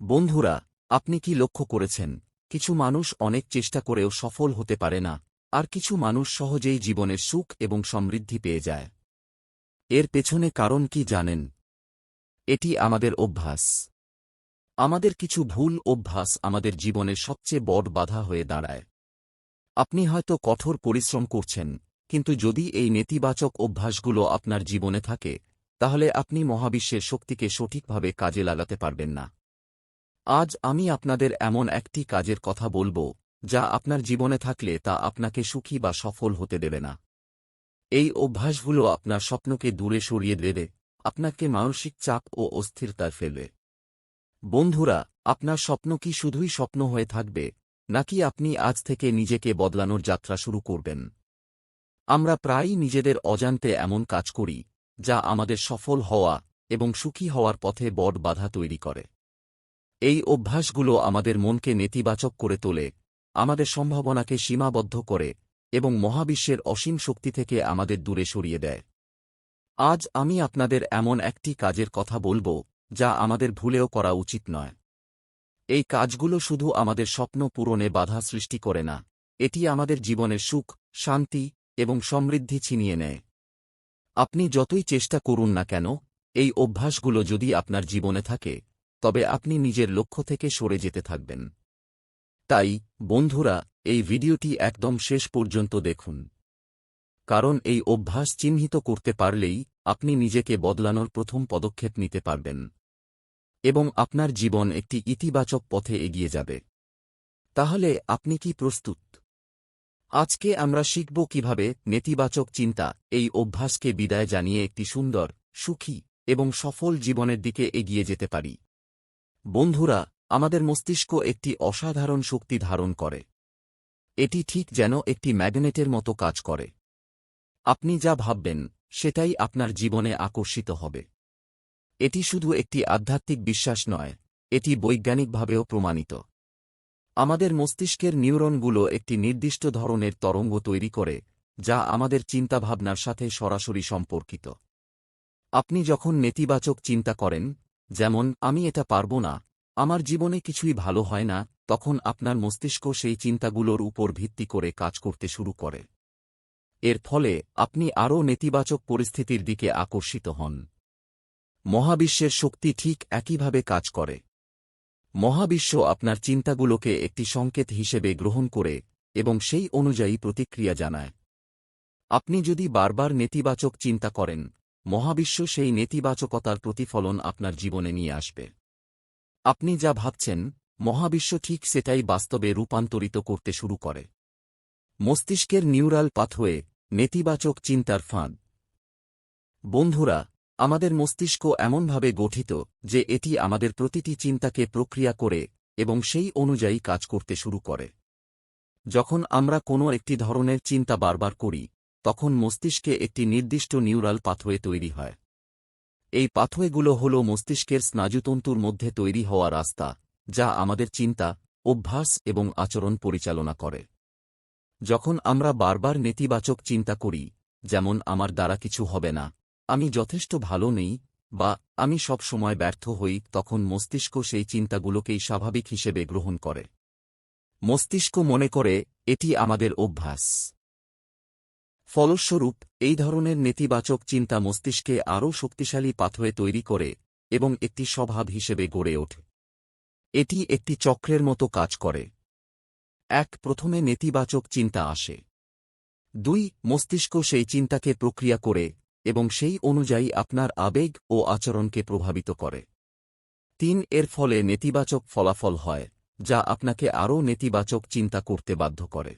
বন্ধুরা, আপনি কি লক্ষ্য করেছেন? কিছু মানুষ অনেক চেষ্টা করেও সফল হতে পারে না, আর কিছু মানুষ সহজেই জীবনের সুখ এবং সমৃদ্ধি পেয়ে যায়। এর পেছনে কারণ কি জানেন? এটি আমাদের অভ্যাস। আমাদের কিছু ভুল অভ্যাস আমাদের জীবনের সবচেয়ে বড় বাধা হয়ে দাঁড়ায়। আপনি হয়তো কঠোর পরিশ্রম করছেন, কিন্তু যদি এই নেতিবাচক অভ্যাসগুলো আপনার জীবনে থাকে, তাহলে আপনি মহাবিশ্বের শক্তিকে সঠিকভাবে কাজে লাগাতে পারবেন না। আজ আমি আপনাদের এমন একটি কাজের কথা বলব, যা আপনার জীবনে থাকলে তা আপনাকে সুখী বা সফল হতে দেবে না। এই অভ্যাসগুলো আপনার স্বপ্নকে দূরে সরিয়ে দেবে, আপনাকে মানসিক চাপ ও অস্থিরতায় ফেলবে। বন্ধুরা, আপনার স্বপ্ন কি শুধুই স্বপ্ন হয়ে থাকবে, নাকি আপনি আজ থেকে নিজেকে বদলানোর যাত্রা শুরু করবেন? আমরা প্রায়ই নিজেদের অজান্তে এমন কাজ করি, যা আমাদের সফল হওয়া এবং সুখী হওয়ার পথে বড় বাধা তৈরি করে। এই অভ্যাসগুলো আমাদের মনকে নেতিবাচক করে তোলে, আমাদের সম্ভাবনাকে সীমাবদ্ধ করে এবং মহাবিশ্বের অসীম শক্তি থেকে আমাদের দূরে সরিয়ে দেয়। আজ আমি আপনাদের এমন একটি কাজের কথা বলব, যা আমাদের ভুলেও করা উচিত নয়। এই কাজগুলো শুধু আমাদের স্বপ্ন পূরণে বাধা সৃষ্টি করে না, এটি আমাদের জীবনের সুখ, শান্তি এবং সমৃদ্ধি ছিনিয়ে নেয়। আপনি যতই চেষ্টা করুন না কেন, এই অভ্যাসগুলো যদি আপনার জীবনে থাকে তবে আপনি নিজের লক্ষ্য থেকে সরে যেতে থাকবেন। তাই, বন্ধুরা, এই ভিডিওটি একদম শেষ পর্যন্ত দেখুন। কারণ এই অভ্যাস চিহ্নিত করতে পারলেই আপনি নিজেকে বদলানোর প্রথম পদক্ষেপ নিতে পারবেন। এবং আপনার জীবন একটি ইতিবাচক পথে এগিয়ে যাবে। তাহলে আপনি কি প্রস্তুত? আজকে আমরা শিখব কীভাবে নেতিবাচক চিন্তা এই অভ্যাসকে বিদায় জানিয়ে একটি সুন্দর, সুখী এবং সফল জীবনের দিকে এগিয়ে যেতে পারি। বন্ধুরা, আমাদের মস্তিষ্ক একটি অসাধারণ শক্তি ধারণ করে। এটি ঠিক যেন একটি ম্যাগনেটের মতো কাজ করে। আপনি যা ভাববেন, সেটাই আপনার জীবনে আকর্ষিত হবে। এটি শুধু একটি আধ্যাত্মিক বিশ্বাস নয়, এটি বৈজ্ঞানিকভাবেও প্রমাণিত। আমাদের মস্তিষ্কের নিউরনগুলো একটি নির্দিষ্ট ধরনের তরঙ্গ তৈরি করে, যা আমাদের চিন্তাভাবনার সাথে সরাসরি সম্পর্কিত। আপনি যখন নেতিবাচক চিন্তা করেন যেমন, আমি এটা পারব না, আমার জীবনে কিছুই ভালো হয় না, তখন আপনার মস্তিষ্ক সেই চিন্তাগুলোর উপর ভিত্তি করে কাজ করতে শুরু করে। এর ফলে আপনি আরও নেতিবাচক পরিস্থিতির দিকে আকর্ষিত হন। মহাবিশ্বের শক্তি ঠিক একইভাবে কাজ করে। মহাবিশ্ব আপনার চিন্তাগুলোকে একটি সংকেত হিসেবে গ্রহণ করে এবং সেই অনুযায়ী প্রতিক্রিয়া জানায়। আপনি যদি বারবার নেতিবাচক চিন্তা করেন মহাবিশ্ব সেই নেতিবাচকতার প্রতিফলন আপনার জীবনে নিয়ে আসবে। আপনি যা ভাবছেন, মহাবিশ্ব ঠিক সেটাই বাস্তবে রূপান্তরিত করতে শুরু করে। মস্তিষ্কের নিউরাল পাথওয়ে, নেতিবাচক চিন্তার ফাঁদ। বন্ধুরা, আমাদের মস্তিষ্ক এমনভাবে গঠিত যে এটি আমাদের প্রতিটি চিন্তাকে প্রক্রিয়া করে এবং সেই অনুযায়ী কাজ করতে শুরু করে। যখন আমরা কোনো একটি ধরনের চিন্তা বারবার করি তখন মস্তিষ্কে একটি নির্দিষ্ট নিউরাল পাথওয়ে তৈরি হয়। এই পাথওয়েগুলো হল মস্তিষ্কের স্নায়ুতন্তুর মধ্যে তৈরি হওয়া রাস্তা, যা আমাদের চিন্তা, অভ্যাস এবং আচরণ পরিচালনা করে। যখন আমরা বারবার নেতিবাচক চিন্তা করি, যেমন, আমার দ্বারা কিছু হবে না, আমি যথেষ্ট ভালো নেই বা, আমি সব সময় ব্যর্থ হই তখন মস্তিষ্ক সেই চিন্তাগুলোকেই স্বাভাবিক হিসেবে গ্রহণ করে। মস্তিষ্ক মনে করে, এটি আমাদের অভ্যাস। ফলস্বরূপ, এই ধরনের নেতিবাচক চিন্তা মস্তিষ্কে আরও শক্তিশালী পাথওয়ে তৈরি করে এবং একটি স্বভাব হিসেবে গড়ে ওঠে। এটি একটি চক্রের মতো কাজ করে। এক, প্রথমে নেতিবাচক চিন্তা আসে। দুই, মস্তিষ্ক সেই চিন্তাকে প্রক্রিয়া করে এবং সেই অনুযায়ী আপনার আবেগ ও আচরণকে প্রভাবিত করে। তিন, এর ফলে নেতিবাচক ফলাফল হয়, যা আপনাকে আরও নেতিবাচক চিন্তা করতে বাধ্য করে।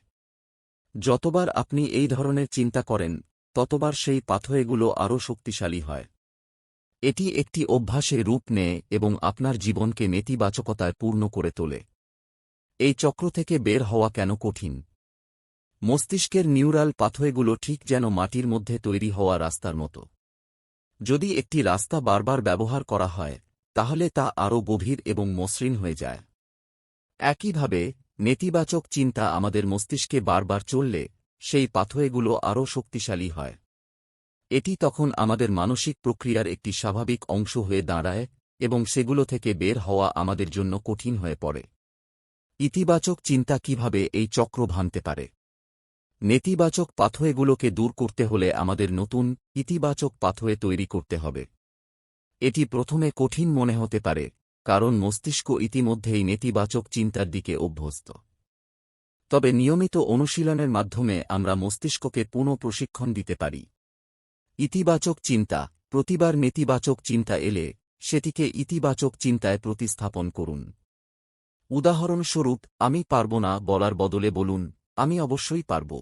যতবার আপনি এই ধরনের চিন্তা করেন, ততবার সেই পাথওয়েগুলো আরও শক্তিশালী হয়। এটি একটি অভ্যাসে রূপ নেয় এবং আপনার জীবনকে নেতিবাচকতায় পূর্ণ করে তোলে। এই চক্র থেকে বের হওয়া কেন কঠিন? মস্তিষ্কের নিউরাল পাথওয়েগুলো ঠিক যেন মাটির মধ্যে তৈরি হওয়া রাস্তার মতো। যদি একটি রাস্তা বারবার ব্যবহার করা হয়, তাহলে তা আরও গভীর এবং মসৃণ হয়ে যায়। একইভাবে নেতিবাচক চিন্তা আমাদের মস্তিষ্কে বারবার চললে, সেই পাথওয়েগুলো আরও শক্তিশালী হয়। এটি তখন আমাদের মানসিক প্রক্রিয়ার একটি স্বাভাবিক অংশ হয়ে দাঁড়ায় এবং সেগুলো থেকে বের হওয়া আমাদের জন্য কঠিন হয়ে পড়ে। ইতিবাচক চিন্তা কীভাবে এই চক্র ভাঙতে পারে? নেতিবাচক পাথওয়েগুলোকে দূর করতে হলে আমাদের নতুন, ইতিবাচক পাথওয়ে তৈরি করতে হবে। এটি প্রথমে কঠিন মনে হতে পারে কারণ মস্তিষ্ক ইতিমধ্যেই নেতিবাচক চিন্তার দিকে অভ্যস্ত। তবে নিয়মিত অনুশীলনের মাধ্যমে আমরা মস্তিষ্ককে পুনঃ প্রশিক্ষণ দিতে পারি। ইতিবাচক চিন্তা, প্রতিবার নেতিবাচক চিন্তা এলে সেটিকে ইতিবাচক চিন্তায় প্রতিস্থাপন করুন। উদাহরণস্বরূপ, আমি পারব না বলার বদলে বলুন, আমি অবশ্যই পারব।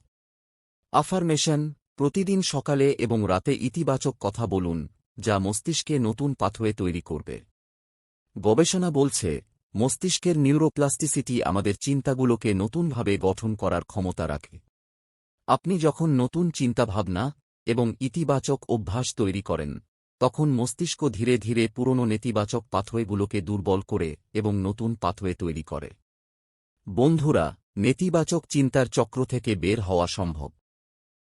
আফারমেশন প্রতিদিন সকালে এবং রাতে ইতিবাচক কথা বলুন, যা মস্তিষ্কে নতুন পাথওয়ে তৈরি করবে। গবেষণা বলছে, মস্তিষ্কের নিউরোপ্লাস্টিসিটি আমাদের চিন্তাগুলোকে নতুনভাবে গঠন করার ক্ষমতা রাখে। আপনি যখন নতুন চিন্তাভাবনা এবং ইতিবাচক অভ্যাস তৈরি করেন, তখন মস্তিষ্ক ধীরে ধীরে পুরনো নেতিবাচক পাথওয়েগুলোকে দুর্বল করে এবং নতুন পাথওয়ে তৈরি করে। বন্ধুরা, নেতিবাচক চিন্তার চক্র থেকে বের হওয়া সম্ভব।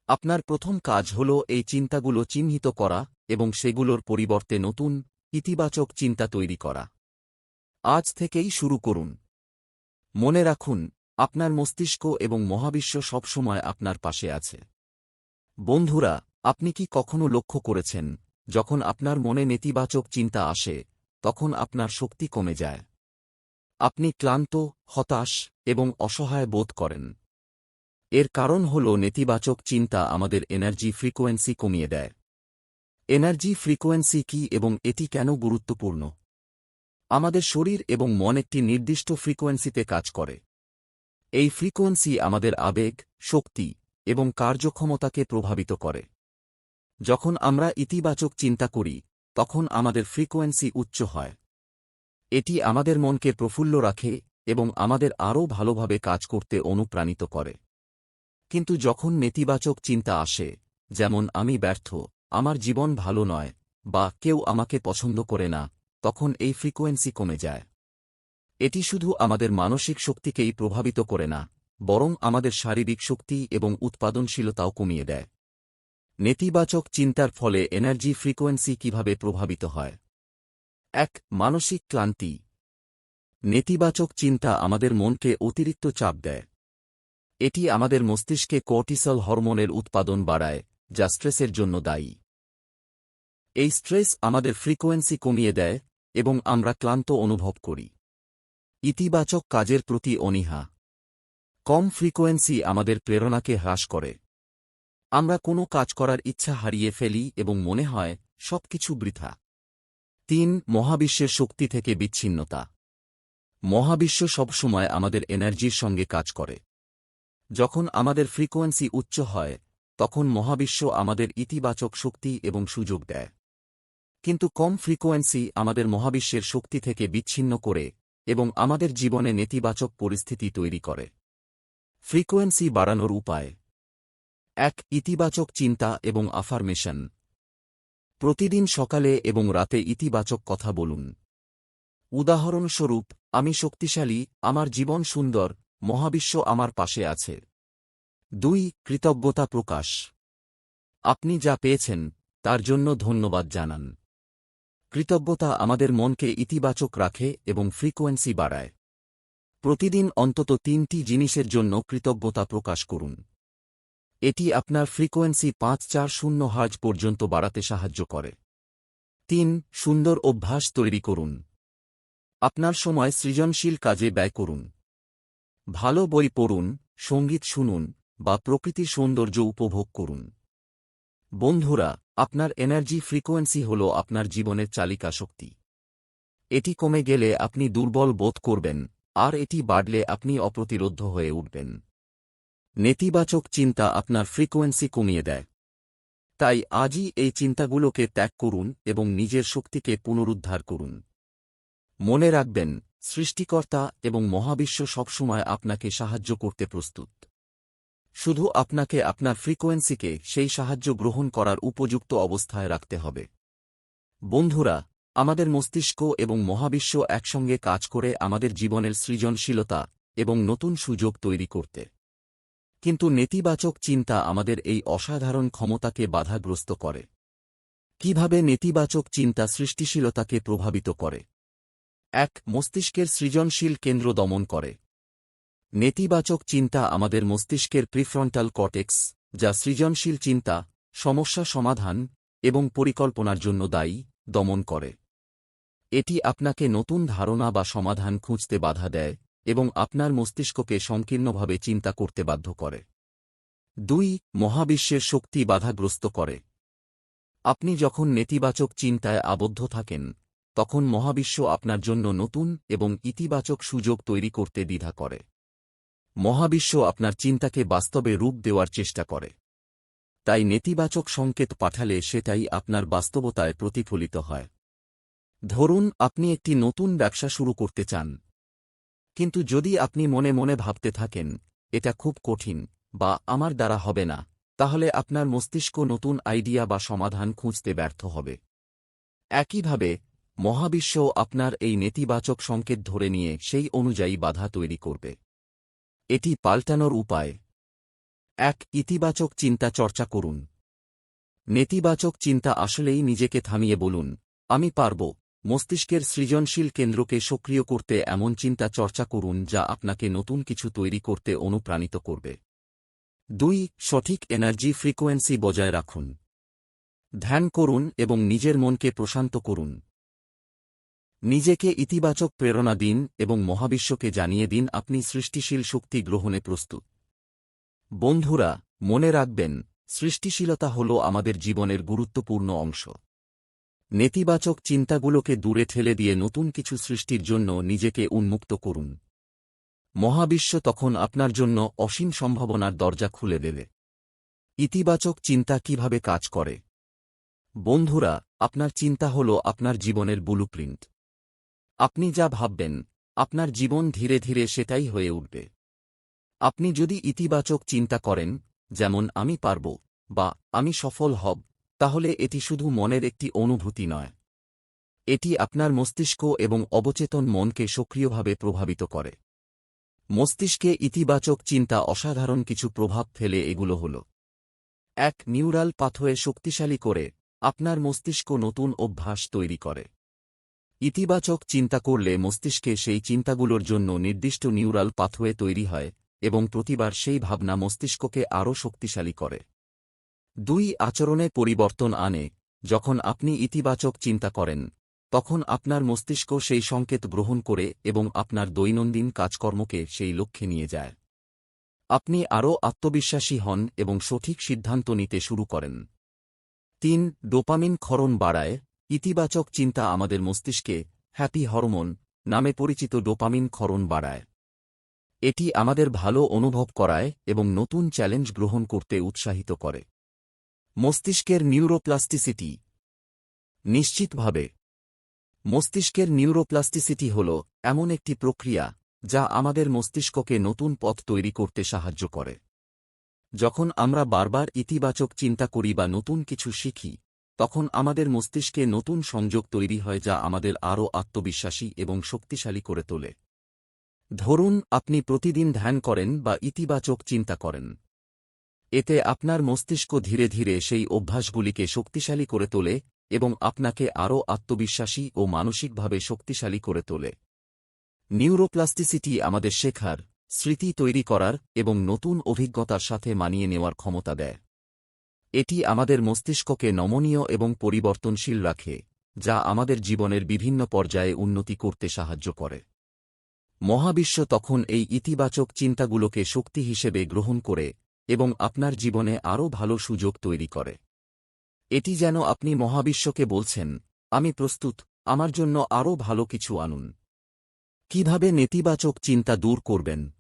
আপনার প্রথম কাজ হল এই চিন্তাগুলো চিহ্নিত করা এবং সেগুলোর পরিবর্তে নতুন ইতিবাচক চিন্তা তৈরি করা। আজ থেকেই শুরু করুন। মনে রাখুন, আপনার মস্তিষ্ক এবং মহাবিশ্ব সবসময় আপনার পাশে আছে। বন্ধুরা, আপনি কি কখনো লক্ষ্য করেছেন, যখন আপনার মনে নেতিবাচক চিন্তা আসে, তখন আপনার শক্তি কমে যায়? আপনি ক্লান্ত, হতাশ এবং অসহায় বোধ করেন। এর কারণ হল নেতিবাচক চিন্তা আমাদের এনার্জি ফ্রিকোয়েন্সি কমিয়ে দেয়। এনার্জি ফ্রিকোয়েন্সি কি এবং এটি কেন গুরুত্বপূর্ণ? আমাদের শরীর এবং মন একটি নির্দিষ্ট ফ্রিকোয়েন্সিতে কাজ করে। এই ফ্রিকোয়েন্সি আমাদের আবেগ, শক্তি এবং কার্যক্ষমতাকে প্রভাবিত করে। যখন আমরা ইতিবাচক চিন্তা করি, তখন আমাদের ফ্রিকোয়েন্সি উচ্চ হয়। এটি আমাদের মনকে প্রফুল্ল রাখে এবং আমাদের আরও ভালোভাবে কাজ করতে অনুপ্রাণিত করে। কিন্তু যখন নেতিবাচক চিন্তা আসে, যেমন আমি ব্যর্থ আমার জীবন ভালো নয়, বা কেউ আমাকে পছন্দ করে না, তখন এই ফ্রিকোয়েন্সি কমে যায়। এটি শুধু আমাদের মানসিক শক্তিকেই প্রভাবিত করে না, বরং আমাদের শারীরিক শক্তি এবং উৎপাদনশীলতাও কমিয়ে দেয়। নেতিবাচক চিন্তার ফলে এনার্জি ফ্রিকোয়েন্সি কীভাবে প্রভাবিত হয়? এক, মানসিক ক্লান্তি। নেতিবাচক চিন্তা আমাদের মনকে অতিরিক্ত চাপ দেয়। এটি আমাদের মস্তিষ্কে কর্টিসল হরমোনের উৎপাদন বাড়ায়, যা স্ট্রেসের জন্য দায়ী। এই স্ট্রেস আমাদের ফ্রিকোয়েন্সি কমিয়ে দেয় এবং আমরা ক্লান্ত অনুভব করি। ইতিবাচক কাজের প্রতি অনীহা। কম ফ্রিকোয়েন্সি আমাদের প্রেরণাকে হ্রাস করে। আমরা কোনো কাজ করার ইচ্ছা হারিয়ে ফেলি এবং মনে হয় সবকিছু বৃথা। তিন, মহাবিশ্বের শক্তি থেকে বিচ্ছিন্নতা। মহাবিশ্ব সবসময় আমাদের এনার্জির সঙ্গে কাজ করে। যখন আমাদের ফ্রিকোয়েন্সি উচ্চ হয়, তখন মহাবিশ্ব আমাদের ইতিবাচক শক্তি এবং সুযোগ দেয়। কিন্তু কম ফ্রিকোয়েন্সি আমাদের মহাবিশ্বের শক্তি থেকে বিচ্ছিন্ন করে এবং আমাদের জীবনে নেতিবাচক পরিস্থিতি তৈরি করে। ফ্রিকোয়েন্সি বাড়ানোর উপায়। এক, ইতিবাচক চিন্তা এবং আফার্মেশন প্রতিদিন সকালে এবং রাতে ইতিবাচক কথা বলুন। উদাহরণস্বরূপ, আমি শক্তিশালী, আমার জীবন সুন্দর, মহাবিশ্ব আমার পাশে আছে। দুই, কৃতজ্ঞতা প্রকাশ। আপনি যা পেয়েছেন, তার জন্য ধন্যবাদ জানান। কৃতজ্ঞতা আমাদের মনকে ইতিবাচক রাখে এবং ফ্রিকোয়েন্সি বাড়ায়। প্রতিদিন অন্তত তিনটি জিনিসের জন্য কৃতজ্ঞতা প্রকাশ করুন। এটি আপনার ফ্রিকোয়েন্সি পাঁচ চার শূন্য হাজ পর্যন্ত বাড়াতে সাহায্য করে। তিন, সুন্দর অভ্যাস তৈরি করুন। আপনার সময় সৃজনশীল কাজে ব্যয় করুন। ভালো বই পড়ুন, সংগীত শুনুন বা প্রকৃতির সৌন্দর্য উপভোগ করুন। বন্ধুরা আপনার এনার্জি ফ্রিকোয়েন্সি হল আপনার জীবনের চালিকা শক্তি। এটি কমে গেলে আপনি দুর্বল বোধ করবেন, আর এটি বাড়লে আপনি অপ্রতিরোধ্য হয়ে উঠবেন। নেতিবাচক চিন্তা আপনার ফ্রিকোয়েন্সি কমিয়ে দেয়। তাই আজই এই চিন্তাগুলোকে ত্যাগ করুন এবং নিজের শক্তিকে পুনরুদ্ধার করুন। মনে রাখবেন, সৃষ্টিকর্তা এবং মহাবিশ্ব সবসময় আপনাকে সাহায্য করতে প্রস্তুত। শুধু আপনাকে আপনার ফ্রিকোয়েন্সিকে সেই সাহায্য গ্রহণ করার উপযুক্ত অবস্থায় রাখতে হবে। বন্ধুরা, আমাদের মস্তিষ্ক এবং মহাবিশ্ব একসঙ্গে কাজ করে আমাদের জীবনের সৃজনশীলতা এবং নতুন সুযোগ তৈরি করতে। কিন্তু নেতিবাচক চিন্তা আমাদের এই অসাধারণ ক্ষমতাকে বাধাগ্রস্ত করে। কীভাবে নেতিবাচক চিন্তা সৃষ্টিশীলতাকে প্রভাবিত করে? এক, মস্তিষ্কের সৃজনশীল কেন্দ্র দমন করে। নেতিবাচক চিন্তা আমাদের মস্তিষ্কের প্রিফ্রন্টাল কর্টেক্স, যা সৃজনশীল চিন্তা, সমস্যা সমাধান এবং পরিকল্পনার জন্য দায়ী, দমন করে। এটি আপনাকে নতুন ধারণা বা সমাধান খুঁজতে বাধা দেয় এবং আপনার মস্তিষ্ককে সংকীর্ণভাবে চিন্তা করতে বাধ্য করে। দুই, মহাবিশ্বের শক্তি বাধাগ্রস্ত করে। আপনি যখন নেতিবাচক চিন্তায় আবদ্ধ থাকেন, তখন মহাবিশ্ব আপনার জন্য নতুন এবং ইতিবাচক সুযোগ তৈরি করতে দ্বিধা করে। মহাবিশ্ব আপনার চিন্তাকে বাস্তবে রূপ দেওয়ার চেষ্টা করে। তাই নেতিবাচক সংকেত পাঠালে সেটাই আপনার বাস্তবতায় প্রতিফলিত হয়। ধরুন, আপনি একটি নতুন ব্যবসা শুরু করতে চান। কিন্তু যদি আপনি মনে মনে ভাবতে থাকেন, এটা খুব কঠিন বা আমার দ্বারা হবে না, তাহলে আপনার মস্তিষ্ক নতুন আইডিয়া বা সমাধান খুঁজতে ব্যর্থ হবে। একইভাবে, মহাবিশ্ব আপনার এই নেতিবাচক সংকেত ধরে নিয়ে সেই অনুযায়ী বাধা তৈরি করবে। এটি পাল্টানোর উপায়। এক, ইতিবাচক চিন্তা চর্চা করুন। নেতিবাচক চিন্তা আসলেই নিজেকে থামিয়ে বলুন, আমি পারব। মস্তিষ্কের সৃজনশীল কেন্দ্রকে সক্রিয় করতে এমন চিন্তা চর্চা করুন যা আপনাকে নতুন কিছু তৈরি করতে অনুপ্রাণিত করবে। দুই, সঠিক এনার্জি ফ্রিকোয়েন্সি বজায় রাখুন। ধ্যান করুন এবং নিজের মনকে প্রশান্ত করুন। নিজেকে ইতিবাচক প্রেরণা দিন এবং মহাবিশ্বকে জানিয়ে দিন আপনি সৃষ্টিশীল শক্তি গ্রহণে প্রস্তুত। বন্ধুরা, মনে রাখবেন, সৃষ্টিশীলতা হল আমাদের জীবনের গুরুত্বপূর্ণ অংশ। নেতিবাচক চিন্তাগুলোকে দূরে ঠেলে দিয়ে নতুন কিছু সৃষ্টির জন্য নিজেকে উন্মুক্ত করুন। মহাবিশ্ব তখন আপনার জন্য অসীম সম্ভাবনার দরজা খুলে দেবে। ইতিবাচক চিন্তা কীভাবে কাজ করে? বন্ধুরা, আপনার চিন্তা হল আপনার জীবনের ব্লুপ্রিন্ট আপনি যা ভাববেন, আপনার জীবন ধীরে ধীরে সেটাই হয়ে উঠবে। আপনি যদি ইতিবাচক চিন্তা করেন, যেমন আমি পারব বা আমি সফল হব, তাহলে এটি শুধু মনের একটি অনুভূতি নয়। এটি আপনার মস্তিষ্ক এবং অবচেতন মনকে সক্রিয়ভাবে প্রভাবিত করে। মস্তিষ্কে ইতিবাচক চিন্তা অসাধারণ কিছু প্রভাব ফেলে এগুলো হল। এক নিউরাল পাথওয়ে শক্তিশালী করে, আপনার মস্তিষ্ক নতুন অভ্যাস তৈরি করে। ইতিবাচক চিন্তা করলে মস্তিষ্কে সেই চিন্তাগুলোর জন্য নির্দিষ্ট নিউরাল পাথওয়ে তৈরি হয় এবং প্রতিবার সেই ভাবনা মস্তিষ্ককে আরও শক্তিশালী করে। দুই আচরণে পরিবর্তন আনে, যখন আপনি ইতিবাচক চিন্তা করেন, তখন আপনার মস্তিষ্ক সেই সংকেত গ্রহণ করে এবং আপনার দৈনন্দিন কাজকর্মকে সেই লক্ষ্যে নিয়ে যায়। আপনি আরও আত্মবিশ্বাসী হন এবং সঠিক সিদ্ধান্ত নিতে শুরু করেন। তিন, ডোপামিন ক্ষরণ বাড়ায় ইতিবাচক চিন্তা আমাদের মস্তিষ্কে হ্যাপি হরমোন নামে পরিচিত ডোপামিন ক্ষরণ বাড়ায়। এটি আমাদের ভালো অনুভব করায় এবং নতুন চ্যালেঞ্জ গ্রহণ করতে উৎসাহিত করে। মস্তিষ্কের নিউরোপ্লাস্টিসিটি নিশ্চিতভাবে। মস্তিষ্কের নিউরোপ্লাস্টিসিটি হল এমন একটি প্রক্রিয়া যা আমাদের মস্তিষ্ককে নতুন পথ তৈরি করতে সাহায্য করে। যখন আমরা বারবার ইতিবাচক চিন্তা করি বা নতুন কিছু শিখি তখন আমাদের মস্তিষ্কে নতুন সংযোগ তৈরি হয় যা আমাদের আরও আত্মবিশ্বাসী এবং শক্তিশালী করে তোলে। ধরুন, আপনি প্রতিদিন ধ্যান করেন বা ইতিবাচক চিন্তা করেন। এতে আপনার মস্তিষ্ক ধীরে ধীরে সেই অভ্যাসগুলিকে শক্তিশালী করে তোলে এবং আপনাকে আরও আত্মবিশ্বাসী ও মানসিকভাবে শক্তিশালী করে তোলে। নিউরোপ্লাস্টিসিটি আমাদের শেখার, স্মৃতি তৈরি করার এবং নতুন অভিজ্ঞতার সাথে মানিয়ে নেওয়ার ক্ষমতা দেয়। এটি আমাদের মস্তিষ্ককে নমনীয় এবং পরিবর্তনশীল রাখে, যা আমাদের জীবনের বিভিন্ন পর্যায়ে উন্নতি করতে সাহায্য করে। মহাবিশ্ব তখন এই ইতিবাচক চিন্তাগুলোকে শক্তি হিসেবে গ্রহণ করে এবং আপনার জীবনে আরও ভালো সুযোগ তৈরি করে। এটি যেন আপনি মহাবিশ্বকে বলছেন, আমি প্রস্তুত, আমার জন্য আরও ভালো কিছু আনুন। কীভাবে নেতিবাচক চিন্তা দূর করবেন?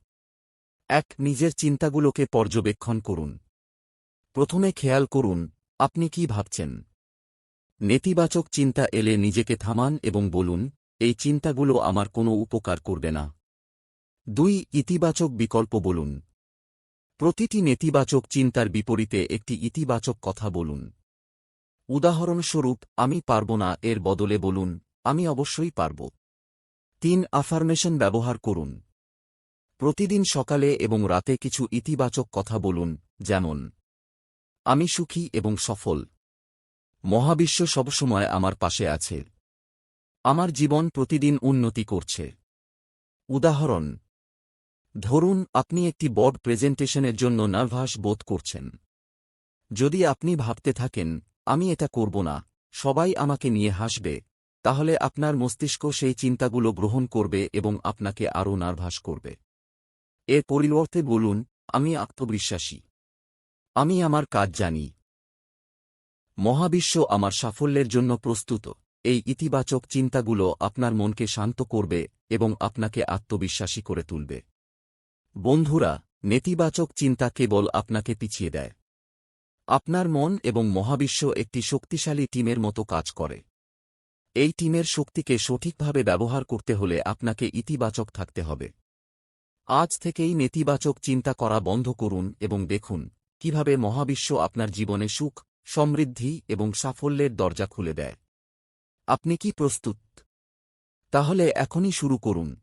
এক, নিজের চিন্তাগুলোকে পর্যবেক্ষণ করুন। প্রথমে খেয়াল করুন, আপনি কি ভাবছেন। নেতিবাচক চিন্তা এলে নিজেকে থামান এবং বলুন, এই চিন্তাগুলো আমার কোনো উপকার করবে না। দুই, ইতিবাচক বিকল্প বলুন। প্রতিটি নেতিবাচক চিন্তার বিপরীতে একটি ইতিবাচক কথা বলুন। উদাহরণস্বরূপ, আমি পারব না। এর বদলে বলুন, আমি অবশ্যই পারব। তিন আফার্মেশন ব্যবহার করুন। প্রতিদিন সকালে এবং রাতে কিছু ইতিবাচক কথা বলুন, যেমন আমি সুখী এবং সফল। মহাবিশ্ব সবসময় আমার পাশে আছে। আমার জীবন প্রতিদিন উন্নতি করছে। উদাহরণ, ধরুন আপনি একটি বড় প্রেজেন্টেশনের জন্য নার্ভাস বোধ করছেন। যদি আপনি ভাবতে থাকেন, আমি এটা করব না, সবাই আমাকে নিয়ে হাসবে তাহলে আপনার মস্তিষ্ক সেই চিন্তাগুলো গ্রহণ করবে এবং আপনাকে আরও নার্ভাস করবে। এর পরিবর্তে বলুন, আমি আত্মবিশ্বাসী। আমি আমার কাজ জানি। মহাবিশ্ব আমার সাফল্যের জন্য প্রস্তুত। এই ইতিবাচক চিন্তাগুলো আপনার মনকে শান্ত করবে এবং আপনাকে আত্মবিশ্বাসী করে তুলবে। বন্ধুরা, নেতিবাচক চিন্তা কেবল আপনাকে পিছিয়ে দেয়। আপনার মন এবং মহাবিশ্ব একটি শক্তিশালী টিমের মতো কাজ করে। এই টিমের শক্তিকে সঠিকভাবে ব্যবহার করতে হলে আপনাকে ইতিবাচক থাকতে হবে। আজ থেকেই নেতিবাচক চিন্তা করা বন্ধ করুন এবং দেখুন কীভাবে মহাবিশ্ব আপনার জীবনে সুখ, সমৃদ্ধি এবং সাফল্যের দরজা খুলে দেয়? আপনি কি প্রস্তুত? তাহলে এখনই শুরু করুন।